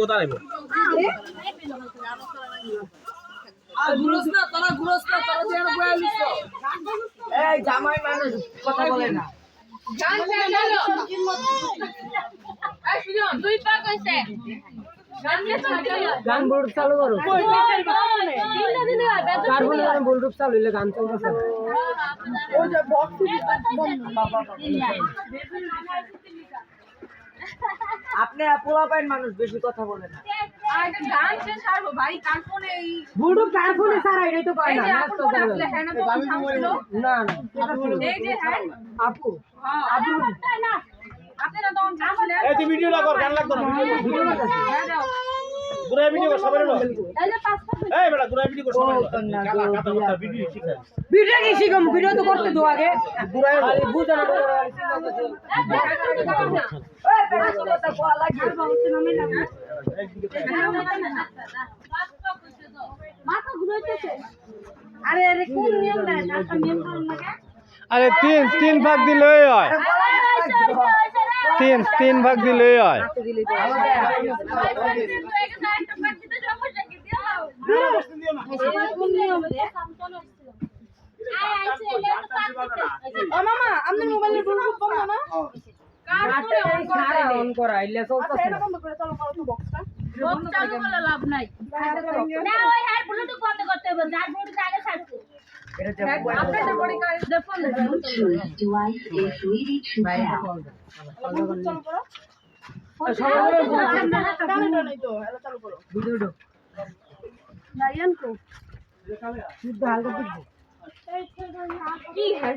কোথায় আইব আর? গুরস না তারা গুরস না তারা যে বয়া লিছ এই জামাই মানুষ কথা বলে না। দুই পা কইছে। গান বোর্ড চালু করো। তিনটা দিনে চার ফোনে গান বোর্ড চালু হইলে গান চলতেছে। ওই যে বক্স আপনি পোলা পাইন মানুষ বেশি কথা বলে না আপু হ্যাঁ হ্যাঁ আপনারা ভিডিওটা কর গান লাগতো ভিডিও। হ্যাঁ কর সবাই লো এই বেটা কর সবাই কি শিখম তো করতে দো আগে আরে আরে কোন নিয়ম না একটা নিয়ম আরে তিন তিন ভাগ দিলেই হয় তিন তিন ভাগ দিলেই হয় মামা আপনার মোবাইলের অন করা সারা অন করা ইলে চলতেছে না। বন্ধ করে চলো করো তো বক্সটা বক্স চালু করলে লাভ নাই। না ওই হ্যাঁ ব্লুটুথ বন্ধ করতে হবে যার ব্লুটুথ আগে ছাড়ছে। কো শুদ্ধ হালকা কি হয়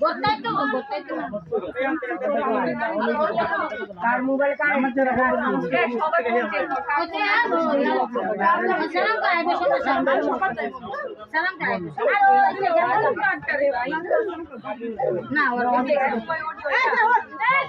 ব্রাহ্মণ বাইরে কসবা এই ডাক্তার আমার কাছে বাড়া না গোটাই তো গোটাই তো কার মোবাইল কার আমার জন্য সালাম কাই বসে সালাম সালাম কাই না ওর অনেক এই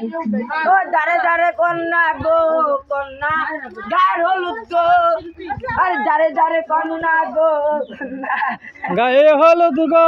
ও দারে দারে কন্যা গো, কন্যা। গায়ের হলুদ গো, আরে দারে দারে কন্যা গো, কন্যা। গায়ে হলুদ গো।